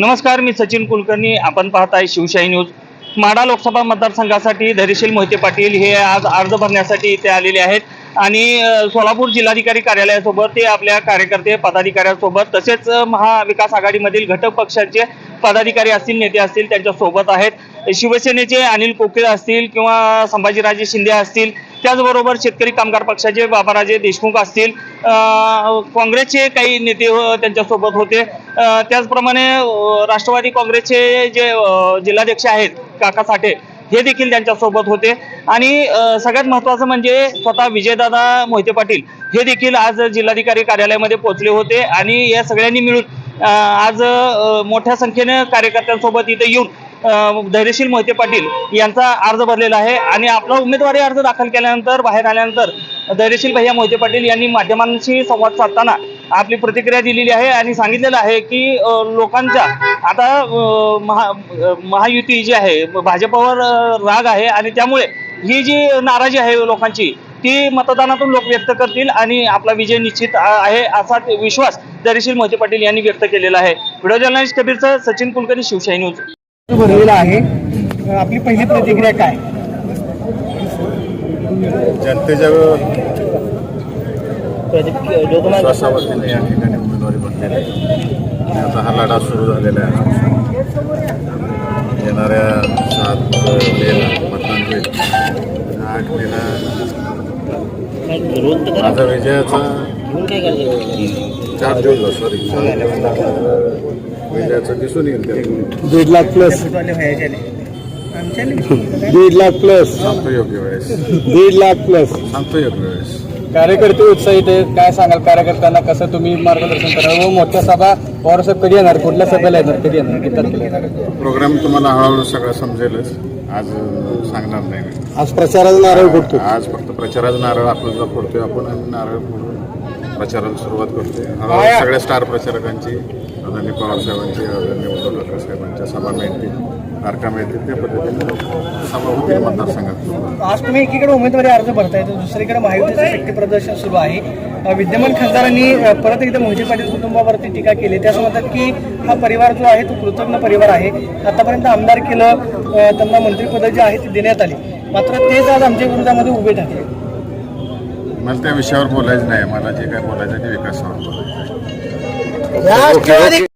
नमस्कार मी सचिन कुलकर्णी. आपण पाहताय शिवशाही न्यूज. माडा लोकसभा मतदारसंघासाठी धैर्यशील मोहिते पाटील हे आज अर्ज भरण्यासाठी इथे आलेले आहेत. आणि सोलापूर जिल्हाधिकारी कार्यालयासोबत ते आपल्या कार्यकर्ते पदाधिकाऱ्यांसोबत तसेच महाविकास आघाडीमधील घटक पक्षांचे पदाधिकारी असतील नेते असतील त्यांच्यासोबत आहेत. शिवसेनेचे अनिल कोकिळ असतील किंवा संभाजीराजे शिंदे असतील. त्याचबरोबर शेतकरी कामगार पक्षाचे बाबाराजे देशमुख असतील. काँग्रेसचे काही नेते त्यांच्यासोबत होते. त्याचप्रमाणे राष्ट्रवादी काँग्रेसचे जे जिल्हाध्यक्ष आहेत काका साठे हे देखील त्यांच्यासोबत होते. आणि सगळ्यात महत्त्वाचं म्हणजे स्वतः विजयदादा मोहिते पाटील हे देखील आज जिल्हाधिकारी कार्यालयामध्ये पोहोचले होते. आणि या सगळ्यांनी मिळून आज मोठ्या संख्येने कार्यकर्त्यांसोबत इथे येऊन धैर्यशील मोहिते पाटील यांचा अर्ज भरलेला आहे. आणि आपला उमेदवारी अर्ज दाखल केल्यानंतर बाहेर आल्यानंतर धैर्यशील भैया मोहिते पाटील यांनी माध्यमांशी संवाद साधताना आपली प्रतिक्रिया दिलेली आहे आणि सांगितलेलं आहे की लोकांचा आता महा महायुती जी आहे भाजपवर राग आहे आणि त्यामुळे ही जी नाराजी आहे लोकांची ती मतदानातून लोक व्यक्त करतील आणि आपला विजय निश्चित आहे असा विश्वास धैर्यशील मोहिते पाटील यांनी व्यक्त केलेला आहे. व्हिडिओ जर्नलिस्ट कबीरचं सचिन कुलकर्णी शिवशाही न्यूज. भरलेला आहे. आपली पहिली प्रतिक्रिया काय? जनतेच्या विश्वासावरतीने या ठिकाणी उमेदवारी भरलेली आहे. आणि आता हा लढा सुरू झालेला आहे. येणाऱ्या सात मेला मतदान होईल आठ मेला माझा विजयाचा चार दिवस सॉरी विजयाचं दिसून येईल दीड लाख प्लस दीड लाख प्लस सांगतो योग्य वेळेस. दीड लाख प्लस सांगतो योग्य वेळेस. कार्यकर्ते उत्साहित आहेत. काय सांगाल कार्यकर्त्यांना? कसं तुम्ही मार्गदर्शन करा व मोठ्या सभा पवार साहेब कधी येणार? कुठल्या सभेला येणार? कधी येणार? किती तारखेला येणार? प्रोग्राम तुम्हाला हळूहळू सगळं समजेलच. आज सांगणार नाही आज प्रचाराचा नारळ फोडतो आज फक्त प्रचाराचा नारळ आपल्याला फोडतोय आपण नारळ फोडून प्रचाराला सुरुवात करतोय. सगळ्या स्टार प्रचारकांची आदरणीय पवार साहेबांची आदरणीय उद्धव ठाकरे साहेबांच्या सभा मिळतील तारखा मिळतील त्या पद्धतीने सभा होतील मतदारसंघात. आज तुम्ही एकीकडे उमेदवारी अर्ज भरताय तर दुसरीकडे महायुतीचं शक्ती प्रदर्शन सुरू आहे. विद्यमान खासदारांनी परत एकदा मोहिते पाटील कुटुंबावरती टीका केली. ते असं म्हणतात की हा परिवार जो आहे तो कृतज्ञ परिवार आहे. आतापर्यंत आमदार केलं त्यांना मंत्रिपद जे आहे ती देण्यात आली. मात्र तेच आज आमच्या विरोधामध्ये उभे ठाकले मला त्या विषयावर बोलायचं नाही. मला जे काय बोलायचं ते विकासावर बोलायचं That's kya